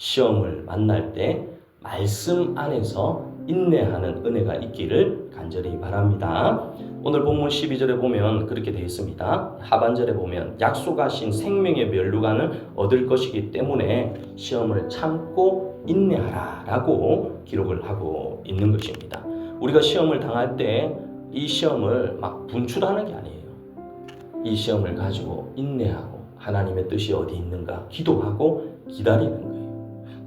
시험을 만날 때 말씀 안에서 인내하는 은혜가 있기를 간절히 바랍니다. 오늘 본문 12절에 보면 그렇게 되어 있습니다. 하반절에 보면 약속하신 생명의 면류관을 얻을 것이기 때문에 시험을 참고 인내하라 라고 기록을 하고 있는 것입니다. 우리가 시험을 당할 때 이 시험을 막 분출하는 게 아니에요. 이 시험을 가지고 인내하고 하나님의 뜻이 어디 있는가 기도하고 기다리는 거예요.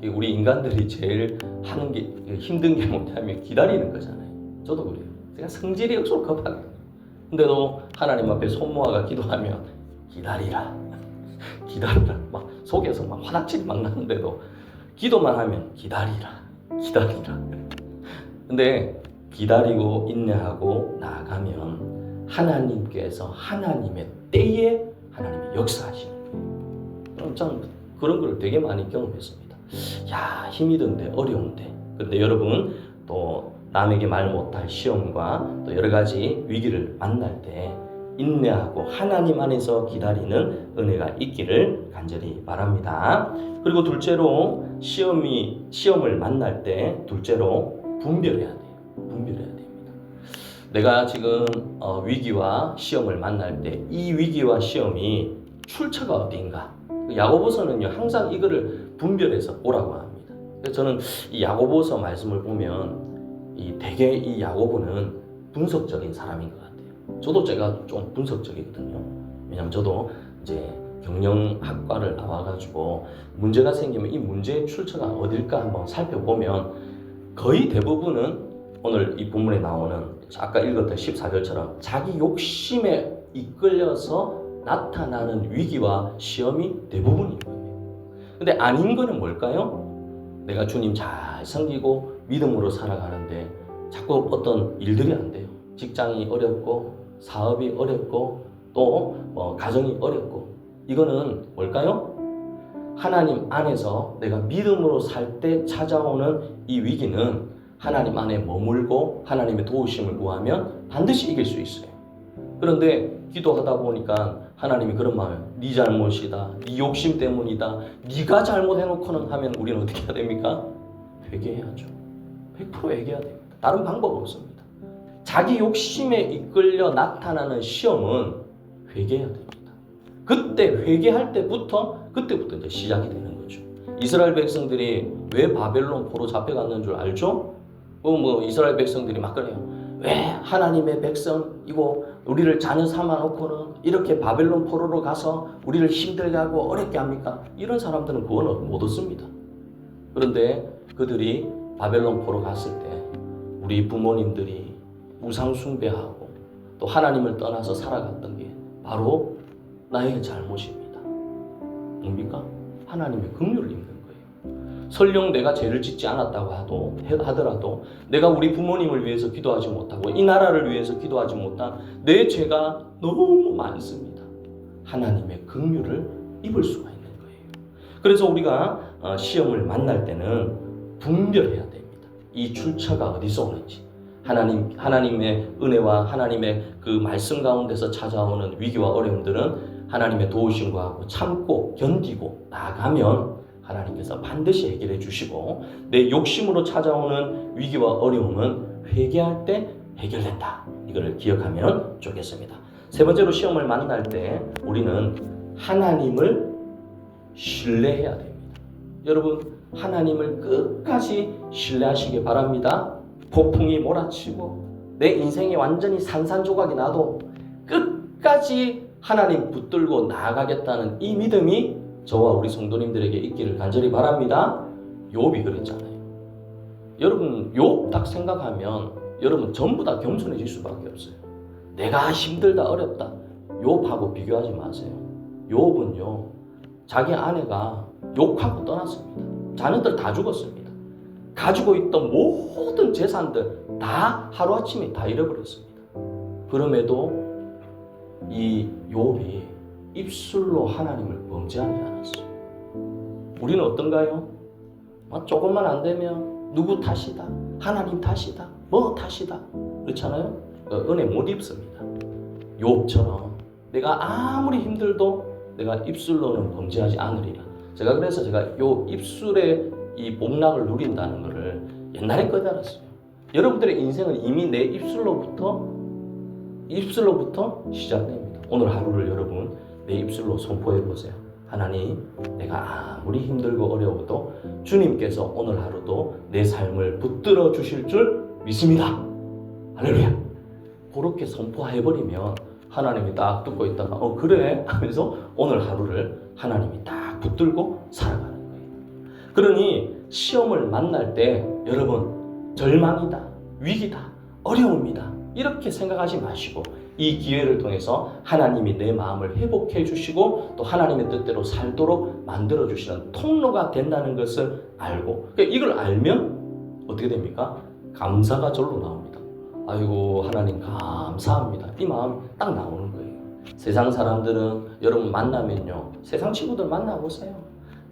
우리 인간들이 제일 하는 게 힘든 게 뭐냐면 기다리는 거잖아요. 저도 그래요. 제가 성질이 억수로 급하거든요. 근데도 하나님 앞에 손 모아가 기도하면 기다리라. 기다리라. 막 속에서 막 화닥질이 막 나는데도 기도만 하면 기다리라. 기다리라. 근데 기다리고 인내하고 나아가면 하나님께서 하나님의 때에 하나님의 역사하시는 거예요. 참 그런 걸 되게 많이 경험했습니다. 야 힘이 든데 어려운데 근데 여러분 또 남에게 말 못할 시험과 또 여러 가지 위기를 만날 때 인내하고 하나님 안에서 기다리는 은혜가 있기를 간절히 바랍니다. 그리고 둘째로 시험이 시험을 만날 때 둘째로 분별해야 돼요. 분별해야 됩니다. 내가 지금 어, 위기와 시험을 만날 때 이 위기와 시험이 출처가 어디인가? 야고보서는요 항상 이거를 분별해서 오라고 합니다. 그래서 저는 이 야고보서 말씀을 보면 이 대개 이 야고보는 분석적인 사람인 것 같아요. 저도 제가 좀 분석적이거든요. 왜냐면 저도 이제 경영학과를 나와가지고 문제가 생기면 이 문제의 출처가 어딜까 한번 살펴보면 거의 대부분은 오늘 이 본문에 나오는 아까 읽었던 14절처럼 자기 욕심에 이끌려서 나타나는 위기와 시험이 대부분인 거예요. 근데 아닌 거는 뭘까요? 내가 주님 잘 섬기고 믿음으로 살아가는데 자꾸 어떤 일들이 안 돼요. 직장이 어렵고 사업이 어렵고 또 어, 가정이 어렵고 이거는 뭘까요? 하나님 안에서 내가 믿음으로 살 때 찾아오는 이 위기는 하나님 안에 머물고 하나님의 도우심을 구하면 반드시 이길 수 있어요. 그런데 기도하다 보니까 하나님이 그런 마음에 네 잘못이다, 네 욕심 때문이다, 네가 잘못해 놓고는 하면 우리는 어떻게 해야 됩니까? 회개해야죠. 100% 회개해야 됩니다. 다른 방법 없습니다. 자기 욕심에 이끌려 나타나는 시험은 회개해야 됩니다. 그때 회개할 때부터 그때부터 이제 시작이 되는 거죠. 이스라엘 백성들이 왜 바벨론 포로 잡혀갔는 줄 알죠? 어, 뭐 이스라엘 백성들이 막 그래요. 왜 하나님의 백성이고 우리를 자녀 삼아 놓고는 이렇게 바벨론 포로로 가서 우리를 힘들게 하고 어렵게 합니까? 이런 사람들은 구원을 못 얻습니다. 그런데 그들이 바벨론 포로 갔을 때 우리 부모님들이 우상 숭배하고 또 하나님을 떠나서 살아갔던 게 바로 나의 잘못입니다. 뭡니까? 하나님의 거예요. 설령 내가 죄를 짓지 않았다고 하도 하더라도 내가 우리 부모님을 위해서 기도하지 못하고 이 나라를 위해서 기도하지 못한 내 죄가 너무 많습니다. 하나님의 긍휼을 입을 수가 있는 거예요. 그래서 우리가 어, 시험을 만날 때는 분별해야 됩니다. 이 출처가 어디서 오는지. 하나님 하나님의 은혜와 하나님의 그 말씀 가운데서 찾아오는 위기와 어려움들은 하나님의 도우심과 참고 견디고 나아가면 하나님께서 반드시 해결해 주시고 내 욕심으로 찾아오는 위기와 어려움은 회개할 때 해결된다. 이거를 기억하면 좋겠습니다. 세 번째로 시험을 만날 때 우리는 하나님을 신뢰해야 됩니다. 여러분 하나님을 끝까지 신뢰하시기 바랍니다. 폭풍이 몰아치고 내 인생이 완전히 산산조각이 나도 끝까지 하나님 붙들고 나아가겠다는 이 믿음이 저와 우리 성도님들에게 있기를 간절히 바랍니다. 욥이 그랬잖아요. 여러분 욥 딱 생각하면 여러분 전부 다 겸손해질 수밖에 없어요. 내가 힘들다 어렵다 욥하고 비교하지 마세요. 욥은요 자기 아내가 욕하고 떠났습니다. 자녀들 다 죽었습니다. 가지고 있던 모든 재산들 다 하루아침에 다 잃어버렸습니다. 그럼에도 이 욥이 입술로 하나님을 범죄하지 않았어요. 우리는 어떤가요? 아, 조금만 안 되면 누구 탓이다, 하나님 탓이다, 뭐 탓이다 그렇잖아요. 어, 은혜 못 입습니다. 욥처럼 내가 아무리 힘들도 내가 입술로는 범죄하지 않으리라. 제가 그래서 제가 요 입술에 이 복락을 누린다는 거를 옛날에 깨달았어요. 여러분들의 인생은 이미 내 입술로부터 입술로부터 시작됩니다. 오늘 하루를 여러분 내 입술로 선포해 보세요. 하나님, 내가 아무리 힘들고 어려워도 주님께서 오늘 하루도 내 삶을 붙들어 주실 줄 믿습니다. 할렐루야. 그렇게 선포해 버리면 하나님이 딱 듣고 있다가 어 그래 하면서 오늘 하루를 하나님이 딱 붙들고 살아가는 거예요. 그러니 시험을 만날 때 여러분 절망이다, 위기다, 어려움이다 이렇게 생각하지 마시고 이 기회를 통해서 하나님이 내 마음을 회복해 주시고 또 하나님의 뜻대로 살도록 만들어 주시는 통로가 된다는 것을 알고 그러니까 이걸 알면 어떻게 됩니까? 감사가 절로 나옵니다. 아이고 하나님 감사합니다. 이 마음 딱 나오는 거예요. 세상 사람들은 여러분 만나면요. 세상 친구들 만나보세요.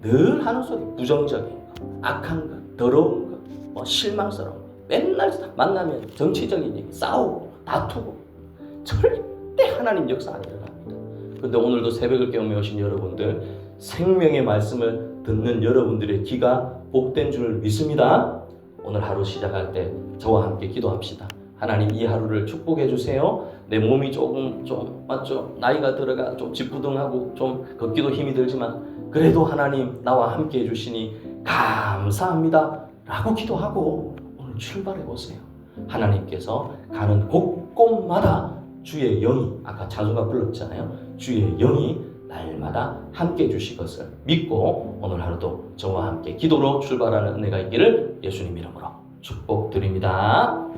늘 하는 소리 부정적인 거, 악한 거, 더러운 거, 뭐 실망스러운 거. 맨날 만나면 정치적인 얘기, 싸우고 다투고 절대 하나님 역사 안 일어납니다. 근데 오늘도 새벽을 깨우며 오신 여러분들 생명의 말씀을 듣는 여러분들의 귀가 복된 줄 믿습니다. 오늘 하루 시작할 때 저와 함께 기도합시다. 하나님 이 하루를 축복해 주세요. 내 몸이 조금 좀 맞죠? 나이가 들어가 좀 짓부둥하고 좀 걷기도 힘이 들지만 그래도 하나님 나와 함께 해 주시니 감사합니다. 라고 기도하고 출발해 보세요. 하나님께서 가는 곳곳마다 주의 영이 아까 찬송가 불렀잖아요. 주의 영이 날마다 함께 해 주실 것을 믿고 오늘 하루도 저와 함께 기도로 출발하는 은혜가 있기를 예수님 이름으로 축복드립니다.